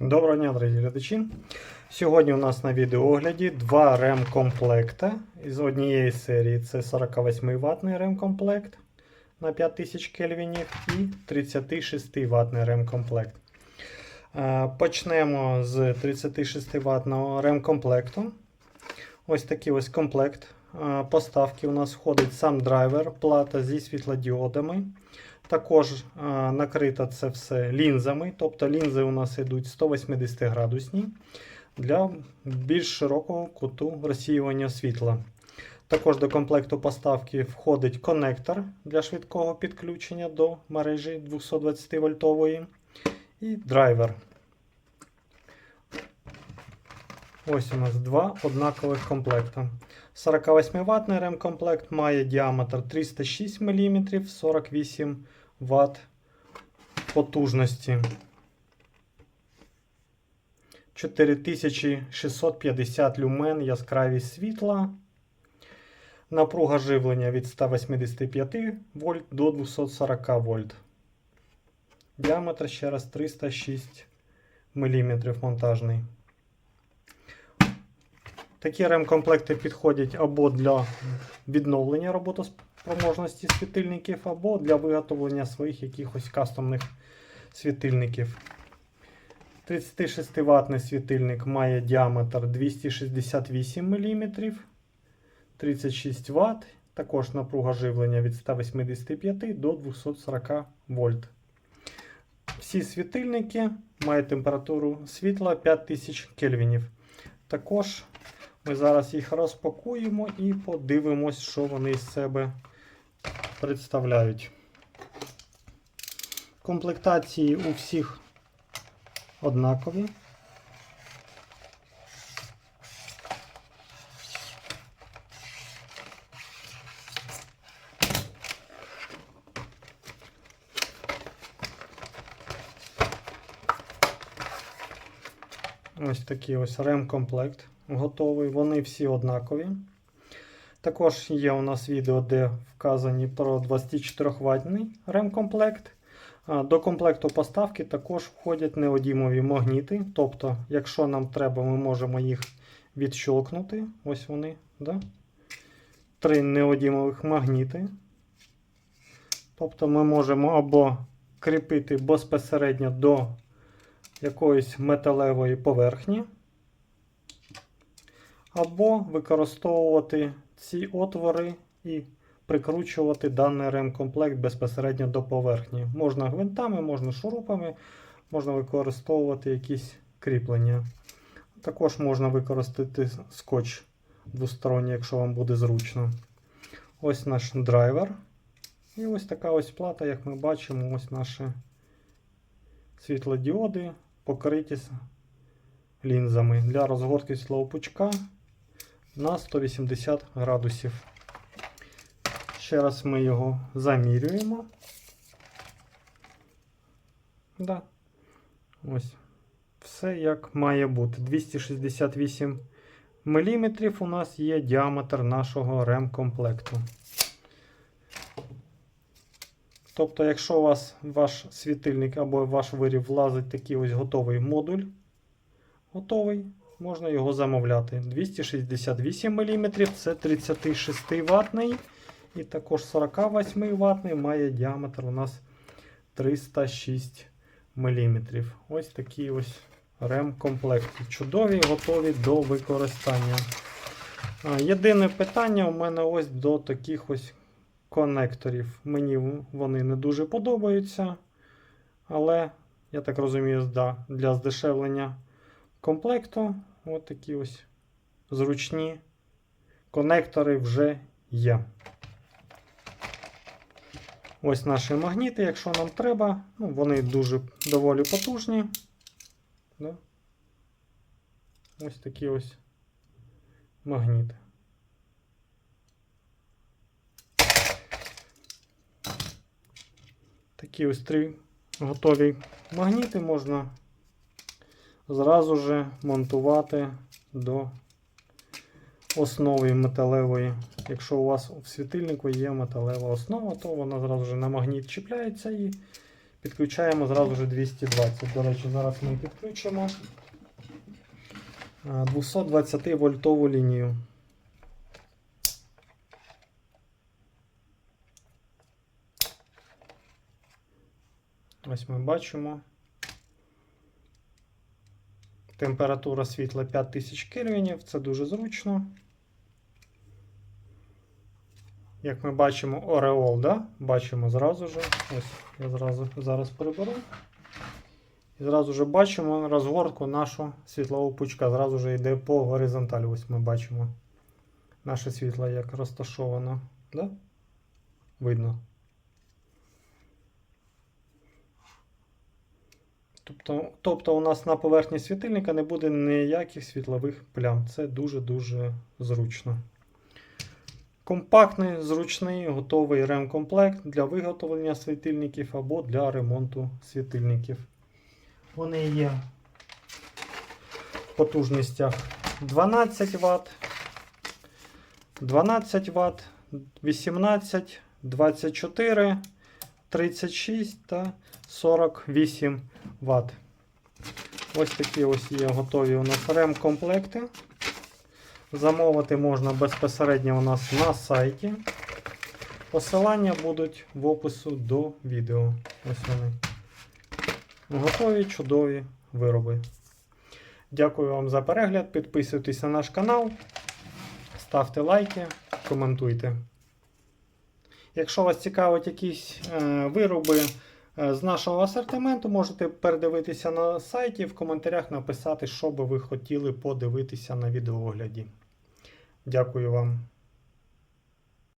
Доброго дня, дорогі глядачі. Сьогодні у нас на відеоогляді два рем-комплекта із однієї серії. Це 48 ватний рем-комплект на 5000 кельвінів і 36 ватний рем-комплект. Е, Почнемо з 36 ватного рем-комплекту. Ось такий ось комплект. Е, Поставки у нас входить сам драйвер, плата зі світлодіодами. Також е, накрито це все лінзами, тобто лінзи у нас йдуть 180 градусні для більш широкого куту розсіювання світла. Також до комплекту поставки входить конектор для швидкого підключення до мережі 220 вольтової і драйвер. Ось у нас два однакових комплекта. 48 ватний ремкомплект має діаметр 306 мм, 48 Вт потужності. 4650 люмен яскравість світла. Напруга живлення від 185 вольт до 240 вольт. Діаметр ще раз 306 мм монтажний. Такі ремкомплекти підходять або для відновлення роботоспроможності світильників, або для виготовлення своїх якихось кастомних світильників. 36 ватний світильник має діаметр 268 мм, 36 Вт, також напруга живлення від 185 до 240 вольт. Всі світильники мають температуру світла 5000 кельвінів. Також ми зараз їх розпакуємо і подивимось, що вони з себе представляють. Комплектації у всіх однакові. Ось такий ось ремкомплект готовий. Вони всі однакові. Також є у нас відео, де вказані про 24 ватний ремкомплект. До комплекту поставки також входять неодімові магніти. Тобто, якщо нам треба, ми можемо їх відщолкнути. Ось вони. Да? Три неодімових магніти. Тобто ми можемо або кріпити безпосередньо до якоїсь металевої поверхні, або використовувати ці отвори і прикручувати даний ремкомплект безпосередньо до поверхні. Можна гвинтами, можна шурупами, можна використовувати якісь кріплення. Також можна використати скотч двосторонній, якщо вам буде зручно. Ось наш драйвер. І ось така ось плата, як ми бачимо, ось наші світлодіоди покриті лінзами для розгортки світлового пучка на 180 градусів. Ще раз ми його замірюємо. Да. Ось. Все як має бути. 268 мм у нас є діаметр нашого ремкомплекту. Тобто, якщо у вас ваш світильник або ваш вирів влазить такий ось готовий модуль, готовий, можна його замовляти. 268 мм це 36 ватний. І також 48 ватний має діаметр у нас 306 мм. Ось такі ось рем-комплекти. Чудові, готові до використання. Єдине питання у мене ось до таких ось конекторів. Мені вони не дуже подобаються. Але, я так розумію, да, для здешевлення комплекту от такі ось зручні конектори вже є. Ось наші магніти, якщо нам треба, ну, вони дуже доволі потужні. Да? Ось такі ось магніти. Такі ось три готові магніти можна зразу же монтувати до основи металевої. Якщо у вас в світильнику є металева основа, то вона зразу же на магніт чіпляється і Підключаємо зразу ж 220. До речі, зараз ми підключимо е, 220 вольтову лінію. Ось ми бачимо. Температура світла 5000 кельвінів, це дуже зручно. Як ми бачимо, ореол, да? бачимо зразу ж. Ось я зразу зараз приберу. І зразу ж бачимо розгортку нашу світлового пучка. Зразу ж йде по горизонталі. Ось ми бачимо наше світло як розташовано. Да? Видно. Тобто, тобто у нас на поверхні світильника не буде ніяких світлових плям. Це дуже-дуже зручно. Компактний, зручний, готовий ремкомплект для виготовлення світильників або для ремонту світильників. Вони є в потужностях 12 Вт, 12 Вт, 18, 24, 36 та 48 Вт. Ось такі ось є готові у нас ремкомплекти. Замовити можна безпосередньо у нас на сайті. Посилання будуть в опису до відео. Ось вони. Готові чудові вироби. Дякую вам за перегляд. Підписуйтесь на наш канал, ставте лайки, коментуйте. Якщо вас цікавить якісь е, вироби з нашого асортименту, можете передивитися на сайті, в коментарях написати, що би ви хотіли подивитися на відеоогляді. Дякую вам.